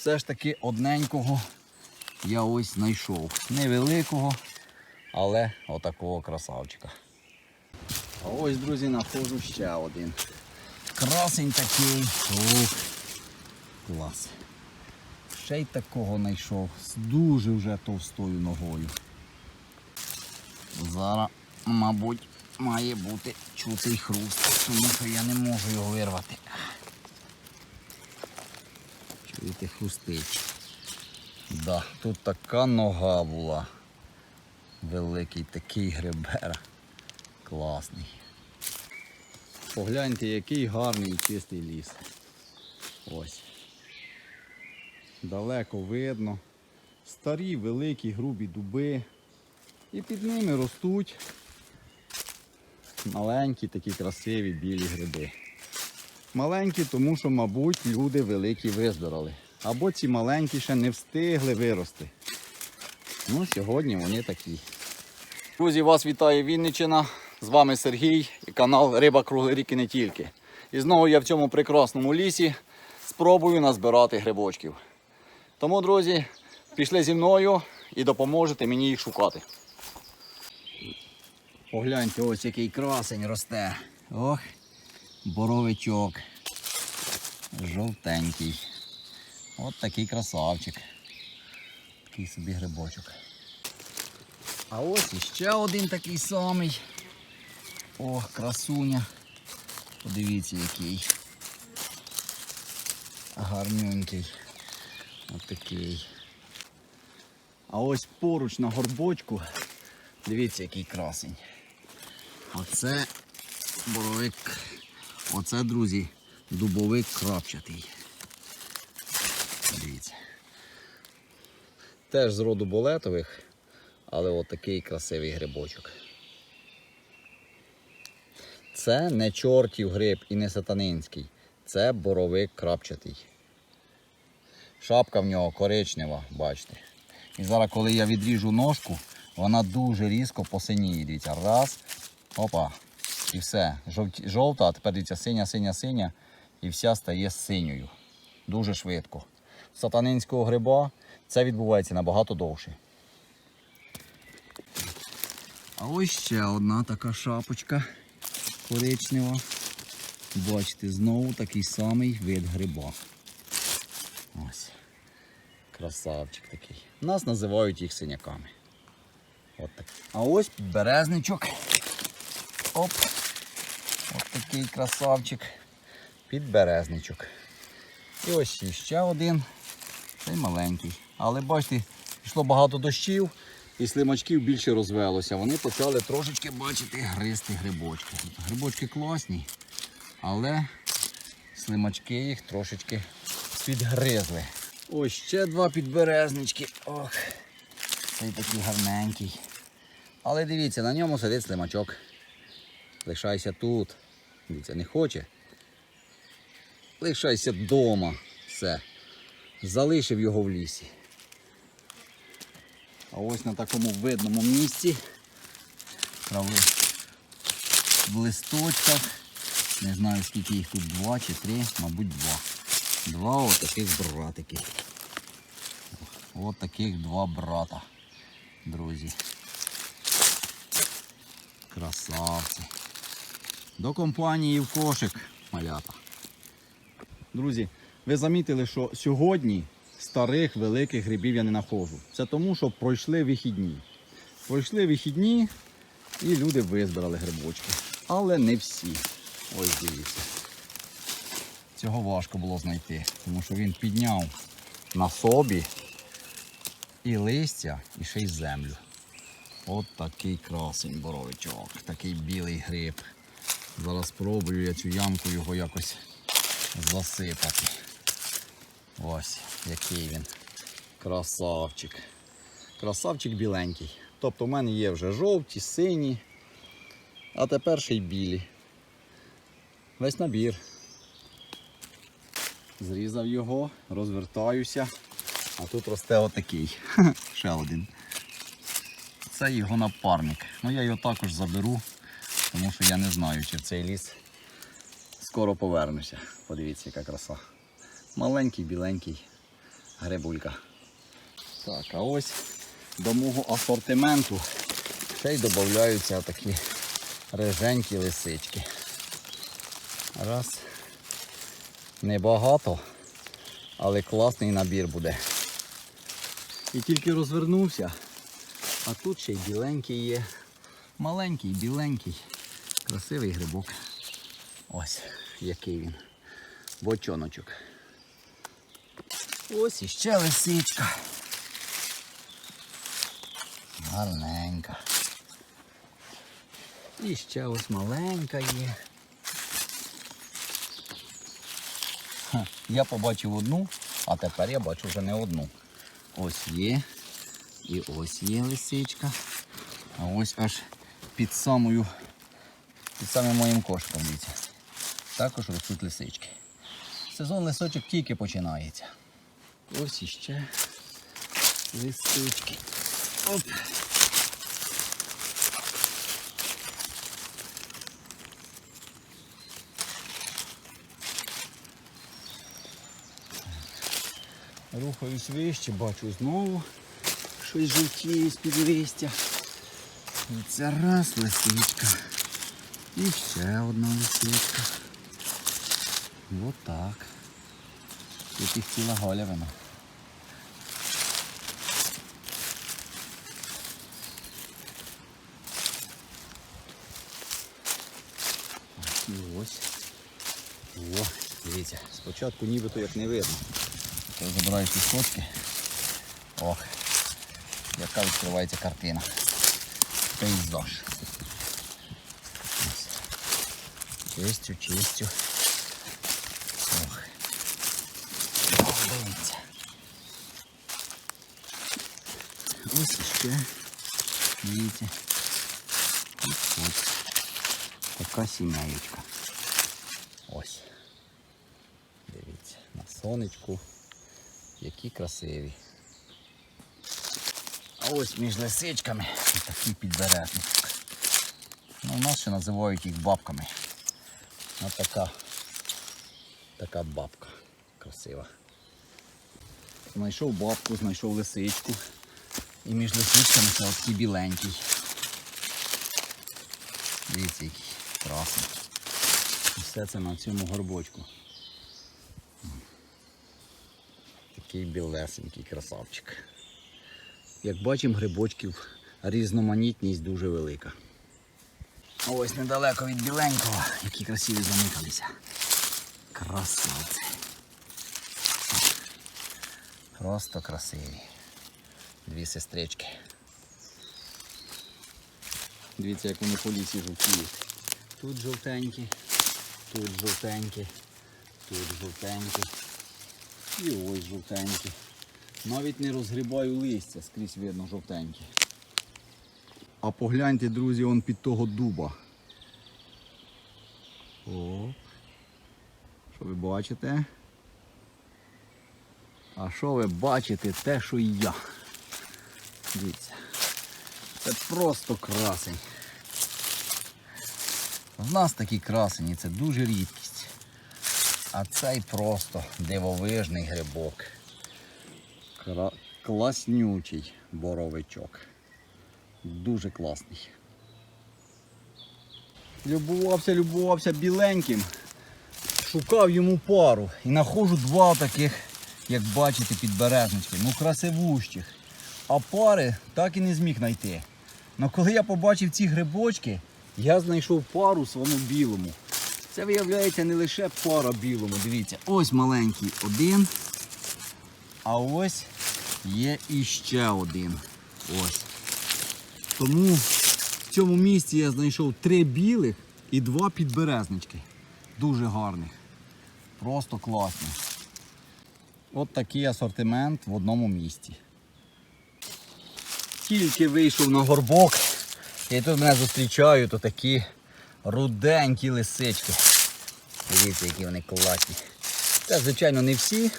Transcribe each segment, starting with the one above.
все ж таки одненького я ось знайшов. Невеликого, але отакого красавчика. А ось, друзі, знаходжу ще один. Красень такий. Ух, клас. Ще й такого знайшов з дуже вже товстою ногою. Зараз, мабуть, має бути чутий хруст, тому що я не можу його вирвати. Чуєте, хрустить. Да, тут така нога була. Великий такий гребера. Класний. Погляньте, який гарний і чистий ліс. Ось. Далеко видно. Старі, великі, грубі дуби. І під ними ростуть маленькі такі красиві білі гриби. Маленькі, тому що, мабуть, люди великі визбирали. Або ці маленькі ще не встигли вирости. Ну, сьогодні вони такі. Друзі, вас вітає Вінниччина. З вами Сергій і канал Риба Круглий рік і не тільки. І знову я в цьому прекрасному лісі спробую назбирати грибочків. Тому, друзі, пішли зі мною і допоможете мені їх шукати. Погляньте, ось який красень росте. Ох, боровичок. Жовтенький. От такий красавчик. Такий собі грибочок. А ось іще один такий самий. О, красуня. Подивіться, який. Гарненький. Ось такий. А ось поруч на горбочку. Дивіться, який красень. Оце боровик. Оце, друзі, дубовик крапчатий. Дивіться. Теж з роду болетових, але отакий красивий грибочок. Це не чортів гриб і не сатанинський. Це боровик крапчатий. Шапка в нього коричнева, бачите. І зараз, коли я відріжу ножку, вона дуже різко посиніє. Дивіться, раз, опа. І все. Жовті- Жовта, а тепер дивіться, синя, синя, синя. І вся стає синьою. Дуже швидко. Сатанинського гриба це відбувається набагато довше. А ось ще одна така шапочка коричнева. Бачите, знову такий самий вид гриба. Ось. Красавчик такий. Нас називають їх синяками. От так. А ось підберезничок. Оп. Такий красавчик. Підберезничок. І ось ще один. Цей маленький. Але бачите, пішло багато дощів і слимачків більше розвелося. Вони почали трошечки бачити гристи грибочки. Грибочки класні, але слимачки їх трошечки підгризли. Ось ще два підберезнички. Ох, цей такий гарненький. Але дивіться, на ньому сидить слимачок. Лишайся тут. Дивіться, не хоче. Лишайся вдома. Все. Залишив його в лісі. А ось на такому видному місці. Трави в листочках. Не знаю скільки їх тут два чи три, мабуть два. Два отаких братики. От таких два брата, друзі. Красавці. До компанії в кошик, малята. Друзі, ви замітили, що сьогодні старих великих грибів я не знаходжу. Це тому, що пройшли вихідні. Пройшли вихідні і люди визбирали грибочки. Але не всі. Ось дивіться. Цього важко було знайти, тому що він підняв на собі і листя, і ще й землю. От такий красень боровичок, такий білий гриб. Зараз спробую я цю ямку його якось засипати. Ось який він. Красавчик. Красавчик біленький. Тобто в мене є вже жовті, сині, а тепер ще й білі. Весь набір. Зрізав його, розвертаюся, а тут росте отакий. Ще один. Це його напарник. Ну я його також заберу, тому що я не знаю, чи в цей ліс скоро повернуся. Подивіться, яка краса. Маленький, біленький грибулька. Так, а ось до мого асортименту ще й додаються такі риженькі лисички. Раз. Небагато, але класний набір буде. І тільки розвернувся, а тут ще й біленький є. Маленький, біленький, красивий грибок. Ось який він. Бочоночок. Ось іще лисичка. Гарненька. І ще ось маленька є. Я побачив одну, а тепер я бачу вже не одну. Ось є. І ось є лисичка. А ось аж під самою, під самим моїм кошиком, дивіться. Також ростуть лисички. Сезон лисочок тільки починається. Ось іще лисички. Оп. Рухаюсь вище, бачу знову щось жовтіє з-під листя. Це раз лисичка. І ще одна лисичка. Отак. Тут їх ціла голявина. І ось. О, дивіться, спочатку нібито як не видно. Я забираю ці сходки. Ох, яка відкривається картина. Пейзаж. Ось. Чистю, чистю. Ох. О, дивіться. Ось іще. Дивіться. Ось. Така сімейка. Ось. Дивіться, на сонечку. Які красиві. А ось між лисичками такий підбережничок. Ну, у нас ще називають їх бабками. Ось така, бабка красива. Знайшов бабку, знайшов лисичку. І між лисичками це такий біленький. Дивіться, який красний. Все це на цьому горбочку. Такий білесенький красавчик. Як бачимо, грибочків різноманітність дуже велика. Ось недалеко від біленького, які красиві заникалися. Красавці. Просто красиві. Дві сестрички. Дивіться, як вони по лісі жовтіють. Тут жовтенькі, тут жовтенькі, тут жовтенькі. І ось жовтенькі. Навіть не розгрібаю листя, скрізь видно жовтенькі. А погляньте, друзі, он під того дуба. О. Що ви бачите? А що ви бачите? Те, що і я. Дивіться. Це просто красень. В нас такі красені, це дуже рідкість. А цей просто дивовижний грибок. Кра... Класнючий боровичок. Дуже класний. Любувався, любувався біленьким. Шукав йому пару. І знаходжу два таких, як бачите, підбережнички. Ну красивущих. А пари так і не зміг знайти. Но коли я побачив ці грибочки, я знайшов пару своєму білому. Це виявляється не лише пара білому. Дивіться, ось маленький один. А ось є іще один. Ось. Тому в цьому місці я знайшов три білих і два підберезнички. Дуже гарних. Просто класні. От такий асортимент в одному місці. Тільки вийшов на горбок, і тут мене зустрічають такі руденькі лисички. Дивіться, які вони класні. Це, звичайно, не всі.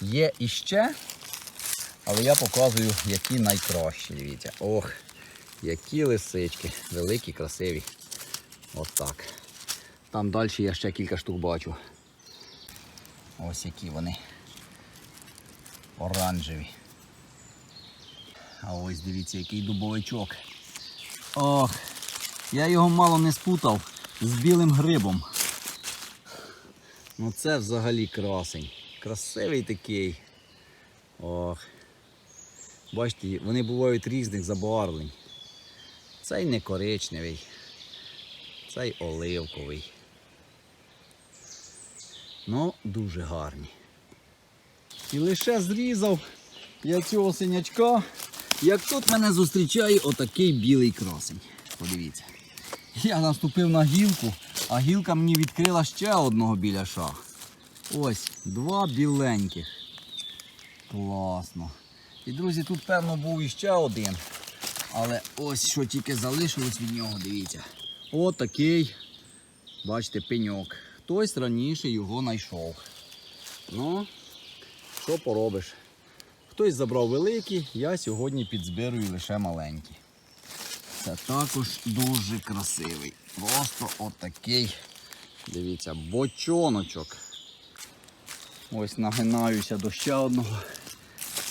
Є іще. Але я показую, які найкращі. Дивіться. Ох, які лисички. Великі, красиві. Отак. Там далі я ще кілька штук бачу. Ось які вони. оранжеві. А ось дивіться, який дубовичок. Ох, я його мало не спутав з білим грибом. Ну це взагалі красень. Красивий такий. Ох. Бачите, вони бувають різних забарвлень. Цей не коричневий, цей оливковий. Ну, дуже гарні. І лише зрізав я цього синячка. Як тут мене зустрічає отакий білий красень. Подивіться. Я наступив на гілку, а гілка мені відкрила ще одного біляша. Ось, два біленьких. Класно. І, друзі, тут, певно, був іще один. Але ось що тільки залишилось від нього, дивіться. Отакий, бачите, пеньок. Хтось раніше його знайшов. Ну, що поробиш? Хтось забрав великий, я сьогодні підзбирую лише маленькі. Це також дуже красивий. Просто отакий, дивіться, бочоночок. Ось нагинаюся до ще одного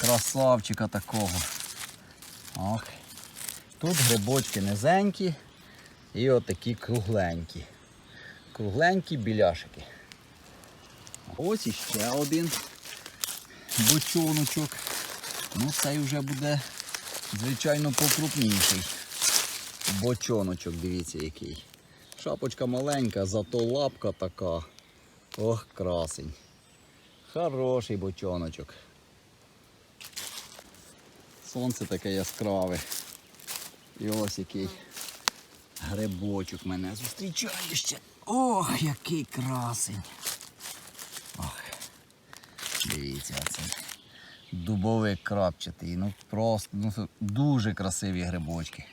красавчика такого. Ох. Тут грибочки низенькі і отакі кругленькі. Кругленькі біляшики. Ось іще один бочоночок. Ну, цей вже буде, звичайно, покрупніший. Бочоночок, дивіться який. Шапочка маленька, зато лапка така. Ох, красень. Хороший бочоночок. Сонце таке яскраве. І ось який грибочок мене зустрічає ще. Ох, який красень. Ох. Дивіться, це дубовик крапчатий. Ну просто ну, дуже красиві грибочки.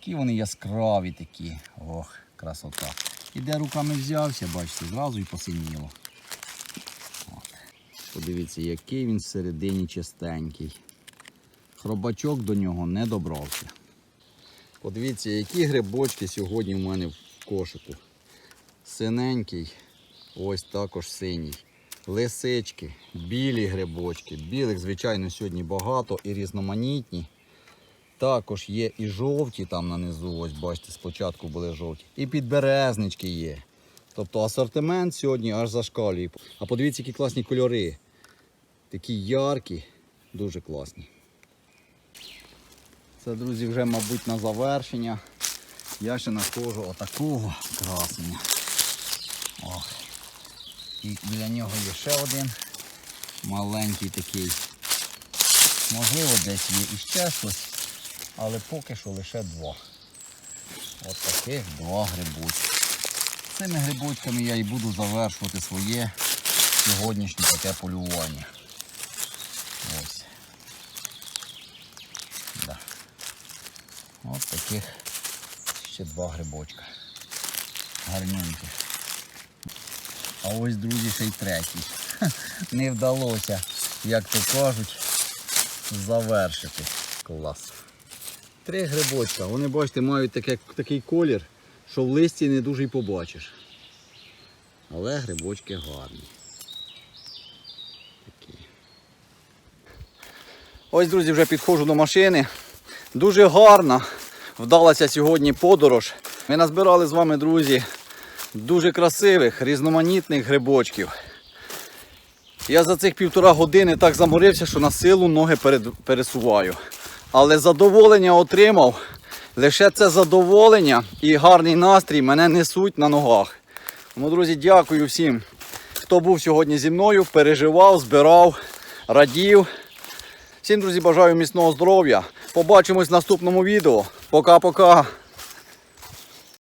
Які вони яскраві такі. Ох, красота. І де руками взявся, бачите, зразу і посиніло. Подивіться, який він всередині чистенький. Хробачок до нього не добрався. Подивіться, які грибочки сьогодні в мене в кошику. Синенький, ось також синій. Лисички, білі грибочки. Білих, звичайно, сьогодні багато і різноманітні. Також є і жовті там нанизу, ось бачите, спочатку були жовті. І підберезнички є. Тобто асортимент сьогодні аж зашкалює. А подивіться, які класні кольори. Такі яркі, дуже класні. Це, друзі, вже, мабуть, на завершення. Я ще знаходжу отакого красення. Ох. І біля нього є ще один маленький такий. Можливо, десь є іще щось, але поки що лише два. От таких два грибочки. Цими грибочками я і буду завершувати своє сьогоднішнє таке полювання. Ось. Да. От таких ще два грибочка. Гарненьких. А ось, друзі, ще й третій. Не вдалося, як то кажуть, завершити. Клас. Три грибочка. Вони, бачите, мають таке, такий колір, що в листі не дуже й побачиш. Але грибочки гарні. Такі. Ось, друзі, вже підходжу до машини. Дуже гарна вдалася сьогодні подорож. Ми назбирали з вами, друзі, дуже красивих, різноманітних грибочків. Я за цих півтора години так заморився, що на силу ноги пересуваю. Але задоволення отримав. Лише це задоволення і гарний настрій мене несуть на ногах. Тому, друзі, дякую всім, хто був сьогодні зі мною, переживав, збирав, радів. Всім, друзі, бажаю міцного здоров'я. Побачимось в наступному відео. Пока-пока.